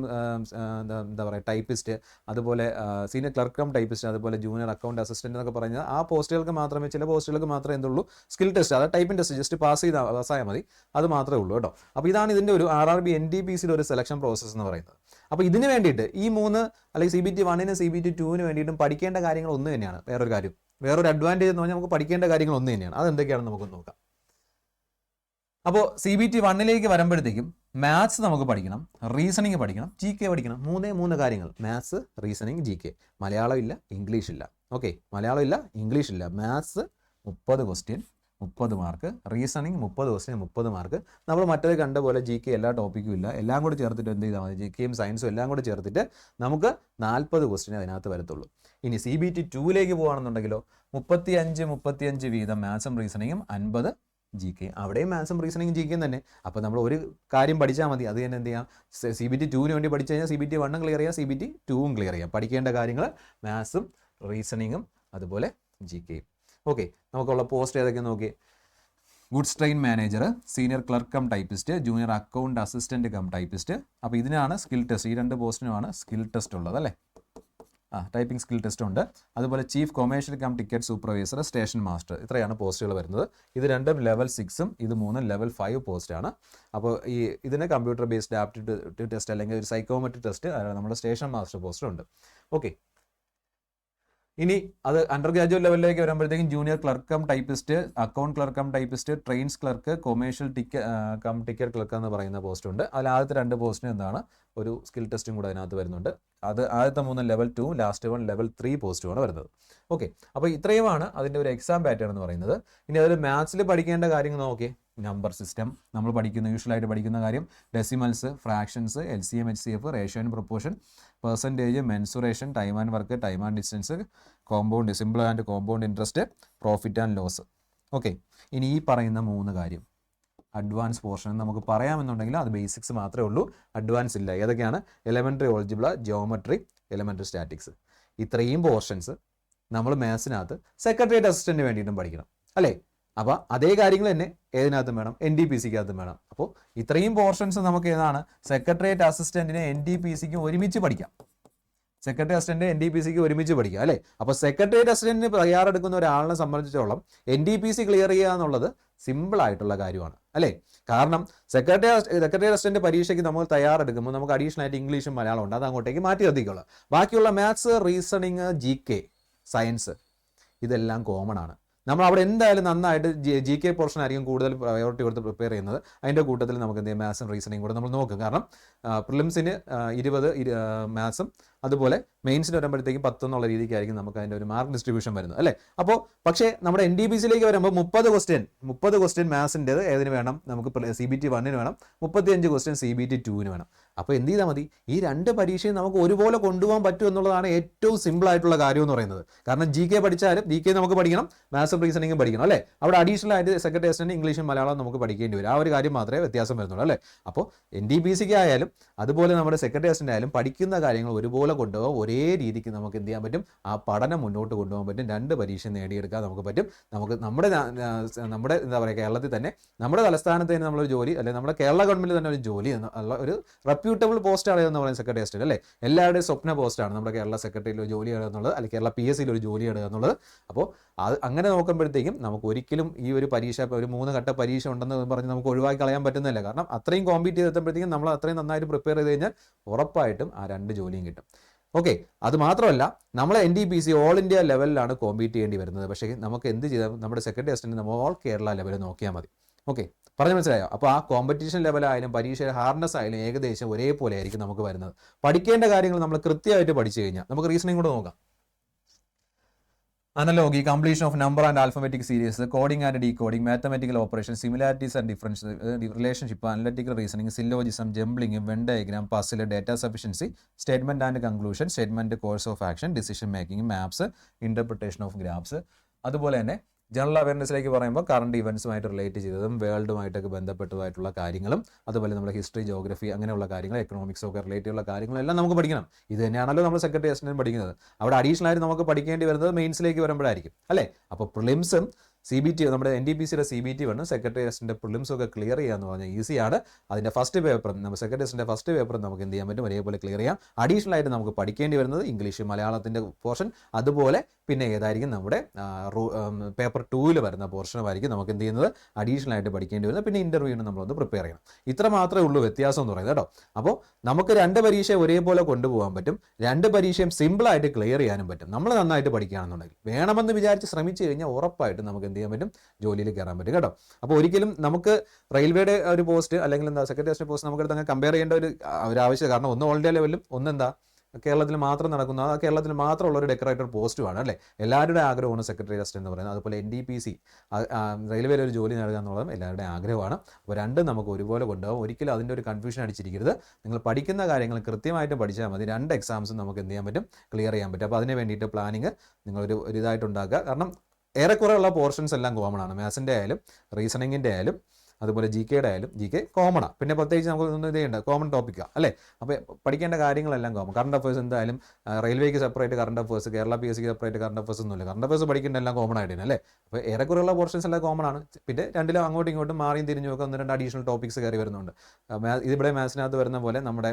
എന്താ പറയുക ടൈപ്പിസ്റ്റ് അതുപോലെ സീനിയർ ക്ലർക്ക് കം ടൈപ്പിസ്റ്റ് അതുപോലെ ജൂനിയർ അക്കൗണ്ട് അസിസ്റ്റന്റ് എന്നൊക്കെ പറഞ്ഞാൽ ആ പോസ്റ്റുകൾക്ക് മാത്രമേ ചില പോസ്റ്റുകൾക്ക് മാത്രമേ എന്തുള്ളൂ സ്കിൽ ടെസ്റ്റ് അതായത് ടൈപ്പിംഗ് ടെസ്റ്റ് ജസ്റ്റ് പാസ് ചെയ്താൽ പാസ്സായാൽ മതി അത് മാത്രമേ ഉള്ളൂ കേട്ടോ അപ്പോൾ ഇതാണ് ഇതിൻ്റെ ഒരു R R B N D P സിയുടെ ഒരു സെലക്ഷൻ പ്രോസസ്സ് എന്ന് പറയുന്നത് അപ്പോൾ ഇതിന് വേണ്ടിയിട്ട് ഈ മൂന്ന് അല്ലെങ്കിൽ സി ബി ടി വണ്ണിന് സി ബി ടി ടുവിന് വേണ്ടിയിട്ടും പഠിക്കേണ്ട കാര്യങ്ങൾ ഒന്ന് തന്നെയാണ് വേറൊരു കാര്യം വേറൊരു അഡ്വാൻറ്റേജ് എന്ന് പറഞ്ഞാൽ നമുക്ക് പഠിക്കേണ്ട കാര്യങ്ങൾ ഒന്ന് തന്നെയാണ് അത് എന്തൊക്കെയാണെന്ന് നമുക്ക് നോക്കാം അപ്പോൾ സി ബി ടി വണ്ണിലേക്ക് വരുമ്പോഴത്തേക്കും മാത്സ് നമുക്ക് പഠിക്കണം റീസണിങ് പഠിക്കണം ജി കെ പഠിക്കണം മൂന്നേ മൂന്ന് കാര്യങ്ങൾ maths reasoning G K Malayalam ഇല്ല ഇംഗ്ലീഷ് ഇല്ല ഓക്കെ മലയാളം ഇല്ല ഇംഗ്ലീഷ് ഇല്ല മാത്സ് മുപ്പത് ക്വസ്റ്റ്യൻ മുപ്പത് മാർക്ക് റീസണിങ് മുപ്പത് ക്വസ്റ്റിന് മുപ്പത് മാർക്ക് നമ്മൾ മറ്റേത് കണ്ട പോലെ ജി കെ എല്ലാ ടോപ്പിക്കും ഇല്ല എല്ലാം കൂടി ചേർത്തിട്ട് എന്ത് ചെയ്താൽ മതി ജി കെയും സയൻസും എല്ലാം കൂടി ചേർത്തിട്ട് നമുക്ക് നാൽപ്പത് ക്വസ്റ്റിനെ അതിനകത്ത് വരത്തുള്ളൂ ഇനി സി ബി ടി ടൂവിലേക്ക് പോകുകയാണെന്നുണ്ടെങ്കിലോ മുപ്പത്തി അഞ്ച് മുപ്പത്തി അഞ്ച് വീതം മാത്സും റീസണിങ്ങും അൻപത് ജി കെ അവിടെയും മാത്സും റീസണിങ്ങും ജി കെയും തന്നെ അപ്പോൾ നമ്മൾ ഒരു കാര്യം പഠിച്ചാൽ മതി അത് തന്നെ എന്ത് ചെയ്യാം സി ബി ടി ടുവിന് വേണ്ടി പഠിച്ചു കഴിഞ്ഞാൽ സി ബി ടി വണ്ണും ക്ലിയർ ചെയ്യാം സി ബി ടി ടൂവും ക്ലിയർ ചെയ്യാം പഠിക്കേണ്ട കാര്യങ്ങൾ മാത്സും റീസണിങ്ങും അതുപോലെ ജി കെയും ഓക്കെ നമുക്കുള്ള പോസ്റ്റ് ഏതൊക്കെ നോക്കി goods train manager senior clerk cum typist junior account assistant cum typist അപ്പോൾ ഇതിനാണ് സ്കിൽ ടെസ്റ്റ് ഈ രണ്ട് പോസ്റ്റിനുമാണ് സ്കിൽ ടെസ്റ്റ് ഉള്ളത് അല്ലേ ആ ടൈപ്പിംഗ് സ്കിൽ ടെസ്റ്റ് ഉണ്ട് അതുപോലെ chief commercial cum ticket supervisor station master ഇത്രയാണ് പോസ്റ്റുകൾ വരുന്നത് ഇത് രണ്ടും ലെവൽ സിക്സും ഇത് മൂന്നും ലെവൽ ഫൈവ് പോസ്റ്റാണ് അപ്പോൾ ഈ ഇതിന് കമ്പ്യൂട്ടർ ബേസ്ഡ് ആപ്റ്റിറ്റ്യൂഡ് ടെസ്റ്റ് അല്ലെങ്കിൽ ഒരു സൈക്കോമെട്രിക് ടെസ്റ്റ് നമ്മുടെ സ്റ്റേഷൻ മാസ്റ്റർ പോസ്റ്റുണ്ട് ഉണ്ട് ഓക്കെ ഇനി അത് അണ്ടർ ഗ്രാജുവേറ്റ് ലെവലിലേക്ക് വരുമ്പോഴത്തേക്കും junior clerk cum typist account clerk cum typist trains clerk commercial ticket cum ticket clerk എന്ന് പറയുന്ന പോസ്റ്റ് ഉണ്ട് അതിൽ ആദ്യത്തെ രണ്ട് പോസ്റ്റിന് എന്താണ് ഒരു സ്കിൽ ടെസ്റ്റും കൂടെ അതിനകത്ത് വരുന്നുണ്ട് അത് ആദ്യത്തെ മൂന്ന് level two last one level three ആണ് വരുന്നത് ഓക്കെ അപ്പോൾ ഇത്രയുമാണ് അതിൻ്റെ ഒരു എക്സാം പാറ്റേൺ എന്ന് പറയുന്നത് ഇനി അതിൽ മാത്സിൽ പഠിക്കേണ്ട കാര്യങ്ങൾ നോക്കി നമ്പർ സിസ്റ്റം നമ്മൾ പഠിക്കുന്ന യൂഷ്വലായിട്ട് പഠിക്കുന്ന കാര്യം decimals fractions L C M H C F ratio and proportion percentage mensuration time and work time and distance compound simple and compound interest profit and loss okay ഇനി ഈ പറയുന്ന മൂന്ന് കാര്യം അഡ്വാൻസ് പോർഷൻ നമുക്ക് പറയാമെന്നുണ്ടെങ്കിൽ അത് ബേസിക്സ് മാത്രമേ ഉള്ളൂ advance ഇല്ല ഏതൊക്കെയാണ് elementary algebra geometry elementary statics ഇത്രയും പോർഷൻസ് നമ്മൾ മാത്സിനകത്ത് സെക്രട്ടേറിയറ്റ് അസിസ്റ്റന്റിന് വേണ്ടിയിട്ടും പഠിക്കണം അല്ലേ അപ്പോൾ അതേ കാര്യങ്ങൾ തന്നെ ഏതിനകത്തും വേണം എൻ ഡി പി സിക്കകത്തും വേണം അപ്പോൾ ഇത്രയും പോർഷൻസ് നമുക്ക് ഏതാണ് സെക്രട്ടേറിയറ്റ് അസിസ്റ്റന്റിനെ എൻ ഡി പി സിക്കും ഒരുമിച്ച് പഠിക്കാം secretary assistant N D P സിക്ക് ഒരുമിച്ച് പഠിക്കുക അല്ലേ അപ്പോൾ സെക്രട്ടേറിയറ്റ് അസിസ്റ്റന്റിന് തയ്യാറെടുക്കുന്ന ഒരാളിനെ സംബന്ധിച്ചിടത്തോളം N D P C clear ചെയ്യുക എന്നുള്ളത് സിമ്പിൾ ആയിട്ടുള്ള കാര്യമാണ് അല്ലേ കാരണം സെക്രട്ടറി സെക്രട്ടറി അസിസ്റ്റന്റ് പരീക്ഷയ്ക്ക് നമ്മൾ തയ്യാറെടുക്കുമ്പോൾ നമുക്ക് അഡീഷണൽ ആയിട്ട് ഇംഗ്ലീഷും മലയാളം ഉണ്ട് അത് അങ്ങോട്ടേക്ക് മാറ്റി എത്തിക്കുള്ളൂ ബാക്കിയുള്ള maths reasoning G K science ഇതെല്ലാം കോമൺ ആണ് നമ്മൾ അവിടെ എന്തായാലും നന്നായിട്ട് ജി കെ പോർഷൻ ആയിരിക്കും കൂടുതൽ പ്രയോറിറ്റി കൊടുത്ത് പ്രിപ്പയർ ചെയ്യുന്നത് അതിൻ്റെ കൂട്ടത്തിൽ നമുക്ക് എന്ത് ചെയ്യാം മാത്സും റീസണിങ് കൂടെ നമ്മൾ നോക്കും കാരണം പ്രിലിംസിന് ഇരുപത് മാത്സും അതുപോലെ മെയിൻസിന് വരുമ്പോഴത്തേക്കും പത്ത് എന്നുള്ള രീതിക്കായിരിക്കും നമുക്ക് അതിന്റെ ഒരു മാർക്ക് ഡിസ്ട്രിബ്യൂഷൻ വരുന്നത് അല്ലേ അപ്പോൾ പക്ഷേ നമ്മുടെ എൻ ഡി ബി സിയിലേക്ക് വരുമ്പോൾ മുപ്പത് ക്വസ്റ്റ്യൻ മുപ്പത് ക്വസ്റ്റ്യൻ മാത്സിൻ്റെത് ഏതിന് വേണം നമുക്ക് സി ബി ടി വണ്ണിന് വേണം അഞ്ച് ക്വസ്റ്റ്യൻ സി ബി ടി ടുവിന് വേണം അപ്പോൾ എന്ത് ചെയ്താൽ മതി ഈ രണ്ട് പരീക്ഷയും നമുക്ക് ഒരുപോലെ കൊണ്ടുപോകാൻ പറ്റും എന്നുള്ളതാണ് ഏറ്റവും സിമ്പിൾ ആയിട്ടുള്ള കാര്യം എന്ന് പറയുന്നത് കാരണം ജി കെ പഠിച്ചാലും ജി കെ നമുക്ക് പഠിക്കണം മാത്സും റീസണിങ്ങും പഠിക്കണം അല്ലേ അവിടെ അഡീഷണൽ ആയിട്ട് സെക്കൻഡ് ടെസ്റ്റിന് ഇംഗ്ലീഷും മലയാളം നമുക്ക് പഠിക്കേണ്ടി വരും ആ ഒരു കാര്യം മാത്രമേ വ്യത്യാസം വരുന്നുള്ളൂ അല്ലേ അപ്പോൾ എൻ ഡി ബി സിക്ക് ആയാലും അതുപോലെ നമ്മുടെ സെക്കൻഡ് ടെസ്റ്റിൻ്റെ ആയാലും പഠിക്കുന്ന കാര്യങ്ങൾ ഒരുപോലെ കൊണ്ടുപോകാം ഒരേ രീതിക്ക് നമുക്ക് എന്ത് ചെയ്യാൻ പറ്റും ആ പഠനം മുന്നോട്ട് കൊണ്ടുപോകാൻ പറ്റും രണ്ട് പരീക്ഷ നേടിയെടുക്കാൻ നമുക്ക് പറ്റും നമുക്ക് നമ്മുടെ നമ്മുടെ എന്താ പറയുക കേരളത്തിൽ തന്നെ നമ്മുടെ തലസ്ഥാനത്ത് തന്നെ നമ്മളൊരു ജോലി അല്ലെങ്കിൽ നമ്മുടെ കേരള ഗവൺമെൻറ് തന്നെ ഒരു ജോലി ഉള്ള ഒരു റെപ്യൂട്ടബിൾ പോസ്റ്റ് ആണ് എന്ന് പറയുന്നത് സെക്രട്ടറി സ്റ്റേറ്റ് അല്ലേ എല്ലാവരുടെയും സ്വപ്ന പോസ്റ്റാണ് നമ്മുടെ കേരള സെക്രട്ടറിയിൽ ഒരു ജോലി ഇടുക എന്നുള്ളത് അല്ലെങ്കിൽ കേരള പി എസ് സിയിൽ ഒരു ജോലി ഇടുക എന്നുള്ളത് അപ്പോൾ അത് അങ്ങനെ നോക്കുമ്പോഴത്തേക്കും നമുക്ക് ഒരിക്കലും ഈ ഒരു പരീക്ഷ ഒരു മൂന്ന് ഘട്ട പരീക്ഷ ഉണ്ടെന്ന് പറഞ്ഞ് നമുക്ക് ഒഴിവാക്കി കളയാൻ പറ്റുന്നില്ല കാരണം അത്രയും കോമ്പീറ്റ് ചെയ്തെത്തുമ്പോഴത്തേക്കും നമ്മൾ അത്രയും നന്നായിട്ട് പ്രിപ്പയർ ചെയ്ത് കഴിഞ്ഞാൽ ഉറപ്പായിട്ടും ആ രണ്ട് ജോലിയും കിട്ടും ഓക്കെ അത് മാത്രമല്ല നമ്മളെ N D P C all India ലെവലിലാണ് കോമ്പീറ്റ് ചെയ്യേണ്ടി വരുന്നത് പക്ഷേ നമുക്ക് എന്ത് ചെയ്താൽ നമ്മുടെ സെക്കൻഡ് ടെസ്റ്റിന് നമ്മൾ ഓൾ കേരള ലെവലിൽ നോക്കിയാൽ മതി ഓക്കെ പറഞ്ഞു മനസ്സിലായോ അപ്പോൾ ആ കോമ്പറ്റീഷൻ ലെവലായാലും പരീക്ഷയുടെ ഹാർഡ്നസ് ആയാലും ഏകദേശം ഒരേപോലെ ആയിരിക്കും നമുക്ക് വരുന്നത് പഠിക്കേണ്ട കാര്യങ്ങൾ നമ്മൾ കൃത്യമായിട്ട് പഠിച്ചു കഴിഞ്ഞാൽ നമുക്ക് റീസണിങ് കൂടെ നോക്കാം Analogy, completion of number and alphabetic series, coding and decoding, mathematical operations, similarities and differences, relationship, analytical reasoning, syllogism, jumbling, Venn diagram, puzzle, data sufficiency, statement and conclusion, statement, course of action, decision making, maps, interpretation of graphs. That's why general അവയർനെസ്സിലേക്ക് പറയുമ്പോൾ current ഇവൻസുമായിട്ട് relate ചെയ്തതും വേൾഡുമായിട്ടൊക്കെ ബന്ധപ്പെട്ടതായിട്ടുള്ള കാര്യങ്ങളും അതുപോലെ നമ്മുടെ history geography അങ്ങനെയുള്ള കാര്യങ്ങൾ എക്കണോമിക്സോ ഒക്കെ relate ഉള്ള കാര്യങ്ങളെല്ലാം നമുക്ക് പഠിക്കണം ഇത് തന്നെയാണല്ലോ നമ്മൾ സെക്രട്ടറി അസിസ്റ്റൻറ്റ് പഠിക്കുന്നത് അവിടെ അഡീഷണലായിട്ട് നമുക്ക് പഠിക്കേണ്ടി വരുന്നത് മെയിൻസിലേക്ക് വരുമ്പോഴായിരിക്കും അല്ലേ അപ്പോൾ പ്രിലിംസും സി ബി ടി നമ്മുടെ എൻ ഡി പി സിയുടെ സി ബി ടി സെക്രട്ടേറിയറ്റിന്റെ പ്രിലിംസ് ഒക്കെ ക്ലിയർ ചെയ്യാന്ന് പറഞ്ഞാൽ ഈസിയാണ് അതിന്റെ ഫസ്റ്റ് പേപ്പർ നമ്മുടെ സെക്രട്ടേറിയറ്റിന്റെ ഫസ്റ്റ് പേപ്പർ നമുക്ക് എന്ത് ചെയ്യാൻ പറ്റും ഒരേപോലെ ക്ലിയർ ചെയ്യാം അഡീഷണൽ ആയിട്ട് നമുക്ക് പഠിക്കേണ്ടി വരുന്നത് ഇംഗ്ലീഷ് മലയാളത്തിന്റെ പോർഷൻ അതുപോലെ പിന്നെ ഏതായിരിക്കും നമ്മുടെ പേപ്പർ ടൂവിൽ വരുന്ന പോർഷനുമായിരിക്കും നമുക്ക് എന്ത് ചെയ്യുന്നത് അഡീഷണൽ ആയിട്ട് പഠിക്കേണ്ടി വരുന്നത് പിന്നെ നമ്മൾ നമ്മളൊന്ന് പ്രിപ്പയർ ചെയ്യണം ഇത്ര മാത്രമേ ഉള്ളൂ വ്യത്യാസം എന്ന് പറയുന്നത് കേട്ടോ അപ്പോൾ നമുക്ക് രണ്ട് പരീക്ഷ ഒരേപോലെ കൊണ്ടുപോകാൻ പറ്റും രണ്ട് പരീക്ഷയും സിമ്പിളായിട്ട് ക്ലിയർ ചെയ്യാനും പറ്റും നമ്മൾ നന്നായിട്ട് പഠിക്കുകയാണെന്നുണ്ടെങ്കിൽ വേണമെന്ന് വിചാരിച്ച് ശ്രമിച്ചു കഴിഞ്ഞാൽ ഉറപ്പായിട്ടും നമുക്ക് എന്ത് ചെയ്യാൻ പറ്റും ജോലിയിൽ കയറാൻ പറ്റും കേട്ടോ അപ്പോൾ ഒരിക്കലും നമുക്ക് റെയിൽവേയുടെ ഒരു പോസ്റ്റ് അല്ലെങ്കിൽ എന്താ സെക്രട്ടറി പോസ്റ്റ് നമുക്ക് അങ്ങ് കമ്പയർ ചെയ്യേണ്ട ഒരു ഒരു ആവശ്യം കാരണം ഒന്ന് ഓൾ ഇന്ത്യ ലെവലും ഒന്ന് എന്താ കേരളത്തിൽ മാത്രം നടക്കുന്ന ആ കേരളത്തിൽ മാത്രമുള്ള ഒരു ഡെക്കറേറ്റർ പോസ്റ്റുമാണ് അല്ലേ എല്ലാവരുടെ ആഗ്രഹമാണ് സെക്രട്ടറി ജസ്റ്റ് എന്ന് പറയുന്നത് അതുപോലെ എൻ ഡി പി സി റെയിൽവേയിൽ ഒരു ജോലി നേടുക എന്നുള്ളതും എല്ലാവരുടെയും ആഗ്രഹമാണ് അപ്പോൾ രണ്ടും നമുക്ക് ഒരുപോലെ കൊണ്ടുപോകും ഒരിക്കലും അതിൻ്റെ ഒരു കൺഫ്യൂഷൻ അടിച്ചിരിക്കരുത് നിങ്ങൾ പഠിക്കുന്ന കാര്യങ്ങൾ കൃത്യമായിട്ട് പഠിച്ചാൽ മതി രണ്ട് എക്സാംസും നമുക്ക് എന്ത് ചെയ്യാൻ പറ്റും ക്ലിയർ ചെയ്യാൻ പറ്റും അപ്പോൾ അതിന് വേണ്ടിയിട്ട് പ്ലാനിങ് നിങ്ങളൊരു ഒരു ഇതായിട്ട് ഉണ്ടാക്കുക കാരണം ഏറെക്കുറെ ഉള്ള പോർഷൻസ് എല്ലാം കോമൺ ആണ് മാത്സിൻ്റെ ആയാലും റീസണിങ്ങിൻ്റെ ആയാലും അതുപോലെ ജി കെയുടെ ആയാലും ജി കെ കോമണാ പിന്നെ പ്രത്യേകിച്ച് നമുക്ക് ഇത് ഉണ്ട് കോമൺ ടോപ്പിക്കാ അല്ലേ അപ്പോൾ പഠിക്കേണ്ട കാര്യങ്ങളെല്ലാം കോമൺ കറണ്ട് അഫേഴ്സ് എന്തായാലും റെയിൽവേക്ക് separate current affairs Kerala P S സിക്ക് സെപ്പറേറ്റ് കറണ്ട് അഫേഴ്സ് ഒന്നുമില്ല കറണ്ട് അഫേഴ്സ് പഠിക്കേണ്ട എല്ലാം കോമൺ ആയിട്ട് അല്ലേ അപ്പോൾ ഏറെക്കുറെയുള്ള പോർഷൻസ് എല്ലാം കോമൺ ആണ് പിന്നെ രണ്ടിലും അങ്ങോട്ടും ഇങ്ങോട്ടും മാറിയും തിരിഞ്ഞുമൊക്കെ ഒന്ന് രണ്ട് അഡീഷണൽ ടോപ്പിക്സ് കയറി വരുന്നുണ്ട് ഇതിവിടെ മാത്സിനകത്ത് വരുന്ന പോലെ നമ്മുടെ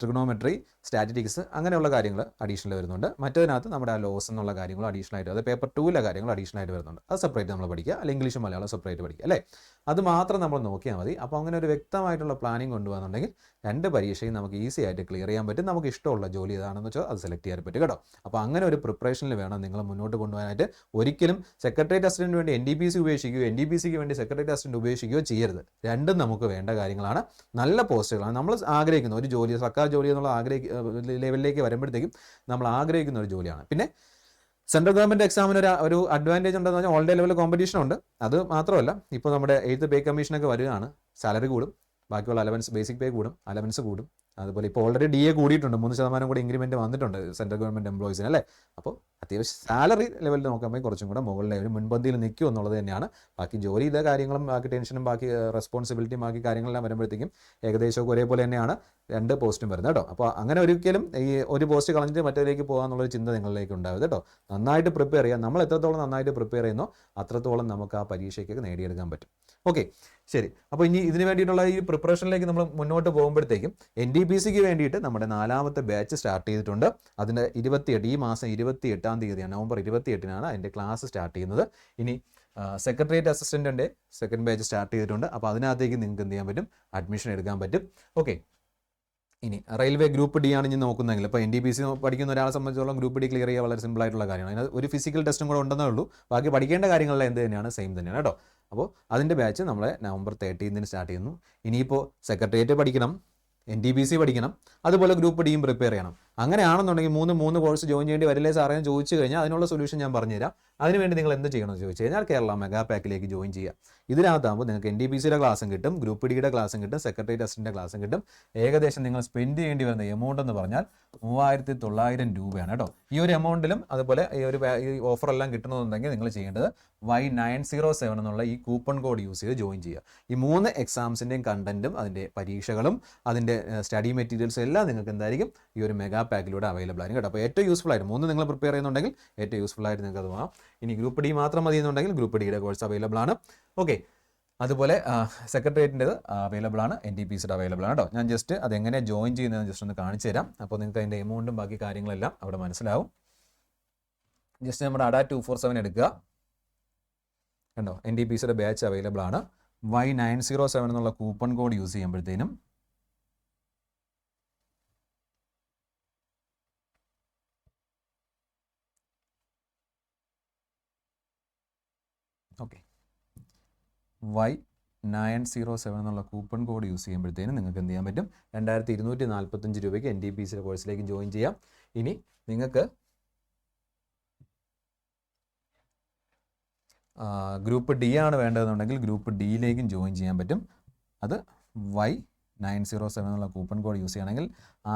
ട്രിഗണോമെട്രി സ്റ്റാറ്റിറ്റിക്സ് അങ്ങനെയുള്ള കാര്യങ്ങൾ അഡീഷണൽ വരുന്നുണ്ട് മറ്റതിനകത്ത് നമ്മുടെ ആ ലോസ് എന്നുള്ള കാര്യങ്ങൾ അഡീഷണൽ ആയിട്ട് അതായത് പേപ്പർ ടൂവിലെ കാര്യങ്ങൾ അഡീഷണൽ ആയിട്ട് വരുന്നുണ്ട് അത് സെപ്പറേറ്റ് നമ്മൾ പഠിക്കുക അല്ലെങ്കിൽ ഇംഗ്ലീഷും മലയാളം സെപ്പറേറ്റ് പഠിക്കുക അല്ലേ അത് മാത്രം നമ്മൾ നോക്കിയാൽ മതി അപ്പോൾ അങ്ങനെ ഒരു വ്യക്തമായിട്ടുള്ള പ്ലാനിങ് കൊണ്ടുപോകുന്നുണ്ടെങ്കിൽ രണ്ട് പരീക്ഷയും നമുക്ക് ഈസി ആയിട്ട് ക്ലിയർ ചെയ്യാൻ പറ്റും നമുക്ക് ഇഷ്ടമുള്ള ജോലി ഏതാണെന്ന് വെച്ചാൽ അത് സെലക്ട് ചെയ്യാൻ പറ്റും കേട്ടോ അപ്പോൾ അങ്ങനെ ഒരു പ്രിപ്പറേഷനിൽ വേണം നിങ്ങൾ മുന്നോട്ട് കൊണ്ടുപോകാനായിട്ട് ഒരിക്കലും സെക്രട്ടേറിയറ്റ് അസിസ്റ്റൻറ്റ് വേണ്ടി എൻ ഡി ബി സി ഉപേക്ഷിക്കുകയോ എൻ ഡി ബി സിക്ക് വേണ്ടി സെക്രട്ടേറിയറ്റ് അസിസ്റ്റന്റ് ഉപേക്ഷിക്കുകയോ ചെയ്യരുത് രണ്ടും നമുക്ക് വേണ്ട കാര്യങ്ങളാണ് നല്ല പോസ്റ്റുകളാണ് നമ്മൾ ആഗ്രഹിക്കുന്ന ഒരു ജോലി സർക്കാർ ജോലി എന്നുള്ള ആഗ്രഹിക്കുന്ന ലെവലിലേക്ക് വരുമ്പോഴത്തേക്കും നമ്മൾ ആഗ്രഹിക്കുന്ന ഒരു ജോലിയാണ് പിന്നെ സെൻട്രൽ ഗവൺമെന്റ് എക്സാമിന് ഒരു ഒരു അഡ്വാൻറ്റേജ് ഉണ്ടെന്ന് പറഞ്ഞാൽ ഓൾ ലെവലിൽ ലെവൽ കോമ്പറ്റീഷൻ ഉണ്ട് അത് മാത്രമല്ല ഇപ്പോൾ നമ്മുടെ എയ്ത്ത് പേ കമ്മീഷനൊക്കെ വരികയാണ് സാലറി കൂടും ബാക്കിയുള്ള അലവൻസ് ബേസിക് പേ കൂടും അലവൻസ് കൂടും അതുപോലെ ഇപ്പോൾ ഓൾറെഡി ഡി എ കൂടിയിട്ടുണ്ട് മൂന്ന് ശതമാനം കൂടി ഇൻക്രിമെന്റ് വന്നിട്ടുണ്ട് സെൻട്രൽ ഗവൺമെന്റ് എംപ്ലോയീസിന് അല്ലേ അപ്പോൾ അത്യാവശ്യം സാലറി ലെവലിൽ നോക്കുമ്പോൾ കുറച്ചും കൂടെ മുകളിൽ ഒരു മുൻപന്തിയിൽ നിൽക്കും എന്നുള്ളത് തന്നെയാണ് ബാക്കി ജോലി ചെയ്ത കാര്യങ്ങളും ബാക്കി ടെൻഷനും ബാക്കി റെസ്പോൺസിബിലിറ്റിയും ബാക്കി കാര്യങ്ങളെല്ലാം വരുമ്പോഴത്തേക്കും ഏകദേശം ഒരേപോലെ തന്നെയാണ് രണ്ട് പോസ്റ്റും വരുന്നത് കേട്ടോ അപ്പോൾ അങ്ങനെ ഒരിക്കലും ഈ ഒരു പോസ്റ്റ് കളഞ്ഞിട്ട് മറ്റേതിലേക്ക് പോകാമെന്നുള്ളൊരു ചിന്ത നിങ്ങളിലേക്ക് ഉണ്ടാവരുത് കേട്ടോ നന്നായിട്ട് പ്രിപ്പയർ ചെയ്യുക നമ്മൾ എത്രത്തോളം നന്നായിട്ട് പ്രിപ്പയർ ചെയ്യുന്നോ അത്രത്തോളം നമുക്ക് ആ പരീക്ഷയ്ക്ക് നേടിയെടുക്കാൻ പറ്റും ഓക്കെ ശരി അപ്പോൾ ഇനി ഇതിന് വേണ്ടിയിട്ടുള്ള ഈ പ്രിപ്പറേഷനിലേക്ക് നമ്മൾ മുന്നോട്ട് പോകുമ്പോഴത്തേക്കും എൻ ഡി പി സിക്ക് വേണ്ടിയിട്ട് നമ്മുടെ നാലാമത്തെ ബാച്ച് സ്റ്റാർട്ട് ചെയ്തിട്ടുണ്ട് അതിൻ്റെ ഇരുപത്തിയെട്ട് ഈ മാസം ഇരുപത്തി എട്ടാം തീയതിയാണ് നവംബർ ഇരുപത്തിയെട്ടിനാണ് അതിൻ്റെ ക്ലാസ് സ്റ്റാർട്ട് ചെയ്യുന്നത് ഇനി സെക്രട്ടേറിയറ്റ് അസിസ്റ്റന്റിന്റെ സെക്കൻഡ് ബാച്ച് സ്റ്റാർട്ട് ചെയ്തിട്ടുണ്ട് അപ്പോൾ അതിനകത്തേക്ക് നിങ്ങൾക്ക് എന്ത് ചെയ്യാൻ പറ്റും അഡ്മിഷൻ എടുക്കാൻ പറ്റും ഓക്കെ ഇനി റെയിൽവേ ഗ്രൂപ്പ് ഡി ആണ് ഞാൻ നോക്കുന്നതെങ്കിൽ ഇപ്പോൾ എൻ ഡി പി സി പഠിക്കുന്ന ഒരാളെ സംബന്ധിച്ചോളം ഗ്രൂപ്പ് ഡി ക്ലിയർ ചെയ്യുക വളരെ സിമ്പിൾ ആയിട്ടുള്ള കാര്യമാണ് അതിനകത്ത് ഒരു ഫിസിക്കൽ ടെസ്റ്റും കൂടെ ഉണ്ടെന്നേ ഉള്ളൂ ബാക്കി പഠിക്കേണ്ട കാര്യങ്ങളെല്ലാം എന്ത് തന്നെയാണ് സെയിം തന്നെയാണ് കേട്ടോ അപ്പോൾ അതിൻ്റെ ബാച്ച് നമ്മളെ നവംബർ തേർട്ടീൻത്തിന് സ്റ്റാർട്ട് ചെയ്യുന്നു ഇനിയിപ്പോൾ സെക്രട്ടേറിയറ്റ് പഠിക്കണം എൻ ഡി ബി സി പഠിക്കണം അതുപോലെ ഗ്രൂപ്പ് ഡിയും പ്രിപ്പയർ ചെയ്യണം അങ്ങനെയാണെന്നുണ്ടെങ്കിൽ മൂന്ന് മൂന്ന് കോഴ്സ് ജോയിൻ ചെയ്യേണ്ടി വരില്ലേ സാറേ എന്ന് ചോദിച്ചു കഴിഞ്ഞാൽ അതിനുള്ള സൊല്യൂഷൻ ഞാൻ പറഞ്ഞുതരാം അതിനുവേണ്ടി നിങ്ങൾ എന്ത് ചെയ്യണമെന്ന് ചോദിച്ചു കഴിഞ്ഞാൽ കേരള മെഗാ പാക്കിലേക്ക് ജോയിൻ ചെയ്യുക ഇതിനകത്താകുമ്പോൾ നിങ്ങൾക്ക് എൻ ഡി പി സിയുടെ ക്ലാസ്സും കിട്ടും ഗ്രൂപ്പ് ഡിയുടെ ക്ലാസ്സും കിട്ടും സെക്രട്ടറി ടെസ്റ്റിൻ്റെ ക്ലാസ്സും കിട്ടും ഏകദേശം നിങ്ങൾ സ്പെൻഡ് ചെയ്യേണ്ടി വരുന്ന എമൗണ്ട് എന്ന് പറഞ്ഞാൽ മൂവായിരത്തി തൊള്ളായിരം രൂപയാണ് കേട്ടോ ഈ ഒരു എമൗണ്ടിലും അതുപോലെ ഈ ഒരു ഓഫർ എല്ലാം കിട്ടണമെന്നുണ്ടെങ്കിൽ നിങ്ങൾ ചെയ്യേണ്ടത് വൈ നയൻ സീറോ സെവൻ എന്നുള്ള ഈ കൂപ്പൺ കോഡ് യൂസ് ചെയ്ത് ജോയിൻ ചെയ്യുക ഈ മൂന്ന് എക്സാംസിൻ്റെയും കണ്ടന്റും അതിൻ്റെ പരീക്ഷകളും അതിൻ്റെ സ്റ്റഡി മെറ്റീരിയൽസും എല്ലാം നിങ്ങൾക്ക് എന്തായിരിക്കും ഈ ഒരു മെഗാ പാക്കിലൂടെ അവൈലബിൾ ആയിരിക്കും കേട്ടോ അപ്പോൾ ഏറ്റവും യൂസ്ഫുൾ ആയിട്ട് മൂന്ന് നിങ്ങൾ പ്രിപ്പയർ ചെയ്യുന്നുണ്ടെങ്കിൽ ഏറ്റവും യൂസ്ഫുൾ ആയിട്ട് നിങ്ങൾക്ക് അത് പോകാം ഇനി ഗ്രൂപ്പ് ഡി മാത്രം മതി എന്നുണ്ടെങ്കിൽ ഗ്രൂപ്പ് ഡിയുടെ കോഴ്സ് അവൈലബിൾ ആണ് ഓക്കെ അതുപോലെ സെക്രട്ടേറിയറ്റിൻ്റെ അവൈലബിൾ ആണ് എൻ ഡി പി സിയുടെ അവൈലബിൾ ആണ് കേട്ടോ ഞാൻ ജസ്റ്റ് അതെങ്ങനെ ജോയിൻ ചെയ്യുന്നതെന്ന് ജസ്റ്റ് ഒന്ന് കാണിച്ചു തരാം അപ്പോൾ നിങ്ങൾക്ക് അതിൻ്റെ എമൗണ്ടും ബാക്കി കാര്യങ്ങളെല്ലാം അവിടെ മനസ്സിലാവും ജസ്റ്റ് നമ്മുടെ അഡാ ടു ഫോർ സെവൻ എടുക്കുക കണ്ടോ എൻ ഡി പി സിയുടെ ബാച്ച് അവൈലബിൾ ആണ് വൈ നയൻ സീറോ സെവൻ എന്നുള്ള coupon code use ചെയ്യുമ്പോഴത്തേനും okay Y nine zero seven എന്നുള്ള കൂപ്പൺ കോഡ് യൂസ് ചെയ്യുമ്പോഴത്തേനും നിങ്ങൾക്ക് എന്ത് ചെയ്യാൻ പറ്റും രണ്ടായിരത്തി ഇരുന്നൂറ്റി നാൽപ്പത്തഞ്ച് രൂപയ്ക്ക് എൻ ഡി പി സിയുടെ കോഴ്സിലേക്ക് ജോയിൻ ചെയ്യാം ഇനി നിങ്ങൾക്ക് ഗ്രൂപ്പ് ഡി ആണ് വേണ്ടതെന്നുണ്ടെങ്കിൽ ഗ്രൂപ്പ് ഡിയിലേക്കും ജോയിൻ ചെയ്യാൻ പറ്റും അത് വൈ നയൻ സീറോ സെവൻ എന്നുള്ള കൂപ്പൺ കോഡ് യൂസ് ചെയ്യണമെങ്കിൽ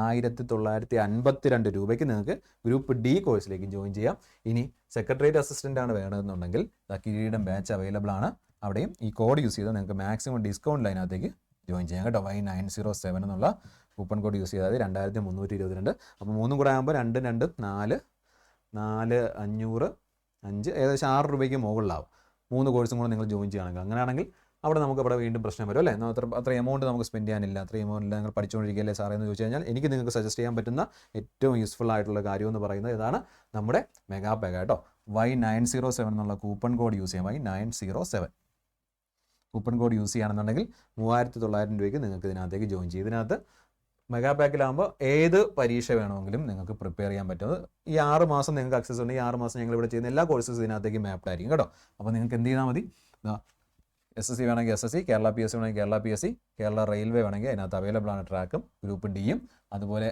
ആയിരത്തി തൊള്ളായിരത്തി അൻപത്തി രണ്ട് രൂപയ്ക്ക് നിങ്ങൾക്ക് ഗ്രൂപ്പ് ഡി കോഴ്സിലേക്ക് ജോയിൻ ചെയ്യാം ഇനി സെക്രട്ടേറിയറ്റ് അസിസ്റ്റൻ്റ് ആണ് വേണമെന്നുണ്ടെങ്കിൽ കിരീടം ബാച്ച് അവൈലബിൾ ആണ് അവിടെയും ഈ കോഡ് യൂസ് ചെയ്താൽ നിങ്ങൾക്ക് മാക്സിമം ഡിസ്കൗണ്ട് അതിനകത്തേക്ക് ജോയിൻ ചെയ്യാം കേട്ടോ വൈ നയൻ സീറോ സെവൻ എന്നുള്ള കൂപ്പൺ കോഡ് യൂസ് ചെയ്താൽ രണ്ടായിരത്തി മുന്നൂറ്റി ഇരുപത്തിരണ്ട് അപ്പോൾ മൂന്നും കൂടെ ആകുമ്പോൾ രണ്ട് രണ്ട് നാല് നാല് അഞ്ഞൂറ് അഞ്ച് ഏകദേശം ആറ് രൂപയ്ക്ക് മുകളിലാവും മൂന്ന് കോഴ്സും കൂടെ നിങ്ങൾ ജോയിൻ ചെയ്യുകയാണെങ്കിൽ അങ്ങനെയാണെങ്കിൽ അവിടെ നമുക്ക് അവിടെ വീണ്ടും പ്രശ്നം വരും അല്ലേ അത്ര അത്ര എമൗണ്ട് നമുക്ക് സ്പെൻഡ് ചെയ്യാനില്ല അത്ര എമൗണ്ടിൽ നിങ്ങൾ പഠിച്ചുകൊണ്ടിരിക്കുകയല്ലേ സാറേ എന്ന് ചോദിച്ചു കഴിഞ്ഞാൽ എനിക്ക് നിങ്ങൾക്ക് സജസ്റ്റ് ചെയ്യാൻ പറ്റുന്ന ഏറ്റവും യൂസ്ഫുൾ ആയിട്ടുള്ള കാര്യം എന്ന് പറയുന്നത് ഇതാണ് നമ്മുടെ മെഗാ പെഗ കേട്ടോ വൈ നയൻ സീറോ സെവൻ എന്നുള്ള കൂപ്പൺ കോഡ് യൂസ് ചെയ്യാം Y nine zero seven coupon code use ചെയ്യുകയാണെന്നുണ്ടെങ്കിൽ മൂവായിരത്തി തൊള്ളായിരം രൂപയ്ക്ക് നിങ്ങൾക്ക് ഇതിനകത്തേക്ക് ജോയിൻ ചെയ്യും ഇതിനകത്ത് മെഗാ പാക്കിലാകുമ്പോൾ ഏത് പരീക്ഷ വേണമെങ്കിലും നിങ്ങൾക്ക് പ്രിപ്പയർ ചെയ്യാൻ പറ്റുന്നത് ഈ ആറ് മാസം നിങ്ങൾക്ക് അക്സസ് ഉണ്ട് ഈ ആറ് മാസം ഞങ്ങൾ ഇവിടെ ചെയ്യുന്ന എല്ലാ കോഴ്സസ് ഇതിനകത്തേക്ക് മാപ്ഡ് ആയിരിക്കും കേട്ടോ അപ്പോൾ നിങ്ങൾക്ക് എന്ത് ചെയ്താൽ മതി എസ് എസ് സി വേണമെങ്കിൽ S S C Kerala P S C വേണമെങ്കിൽ Kerala P S C Kerala railway വേണമെങ്കിൽ അതിനകത്ത് അവൈലബിൾ ആണ് ട്രാക്കും ഗ്രൂപ്പ് ഡിയും അതുപോലെ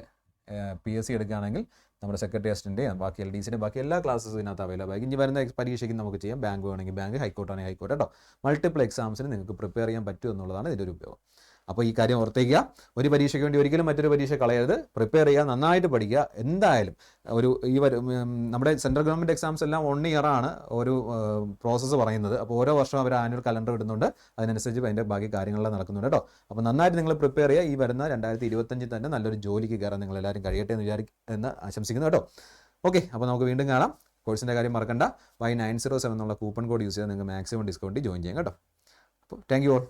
പി എസ് സി എടുക്കുകയാണെങ്കിൽ നമ്മുടെ സെക്രട്ടറി അസിസ്റ്റൻ്റെയും ബാക്കി എൽ ഡി സിൻ്റെ ബാക്കി എല്ലാ ക്ലാസ്സും ഇതിനകത്ത് അവൈലബിൾ ആയിരിക്കും ഇനി വരുന്ന പരീക്ഷയ്ക്ക് നമുക്ക് ചെയ്യാം ബാങ്ക് വേണമെങ്കിൽ ബാങ്ക് ഹൈക്കോർട്ടാണെങ്കിൽ ഹൈക്കോർട്ട് കേട്ടോ മൾട്ടിപ്പിൾ എക്സാംസിന് നിങ്ങൾക്ക് പ്രിപ്പയർ ചെയ്യാൻ പറ്റുമെന്നുള്ളതാണ് ഇതിൻ്റെ ഒരു ഉപയോഗം അപ്പോൾ ഈ കാര്യം ഓർത്തേക്കുക ഒരു പരീക്ഷയ്ക്ക് വേണ്ടി ഒരിക്കലും മറ്റൊരു പരീക്ഷ കളയരുത് പ്രിപ്പയർ ചെയ്യുക നന്നായിട്ട് പഠിക്കുക എന്തായാലും ഒരു ഈ നമ്മുടെ സെൻട്രൽ ഗവൺമെൻറ് എക്സാംസ് എല്ലാം വൺ ഇയർ ആണ് ഒരു പ്രോസസ്സ് പറയുന്നത് അപ്പോൾ ഓരോ വർഷം അവർ ആനുവൽ കലണ്ടർ ഇടുന്നുണ്ട് അതിനനുസരിച്ച് അതിൻ്റെ ബാക്കി കാര്യങ്ങളെല്ലാം നടക്കുന്നുണ്ട് കേട്ടോ അപ്പോൾ നന്നായിട്ട് നിങ്ങൾ പ്രിപ്പയർ ചെയ്യുക ഈ വരുന്ന രണ്ടായിരത്തി ഇരുപത്തഞ്ചിൽ തന്നെ നല്ലൊരു ജോലിക്ക് കയറാൻ നിങ്ങൾ എല്ലാവരും കഴിയട്ടെ എന്ന് വിചാരി എന്ന് ആശംസിക്കുന്നു കേട്ടോ ഓക്കെ അപ്പോൾ നമുക്ക് വീണ്ടും കാണാം കോഴ്സിൻ്റെ കാര്യം മറക്കണ്ട വൈ നയൻ സീറോ സെവൻ എന്നുള്ള കൂപ്പൺ കോഡ് യൂസ് ചെയ്താൽ നിങ്ങൾക്ക് മാക്സിമം ഡിസ്കൗണ്ട് ജോയിൻ ചെയ്യാം കേട്ടോ അപ്പോൾ താങ്ക് യു ഓൾ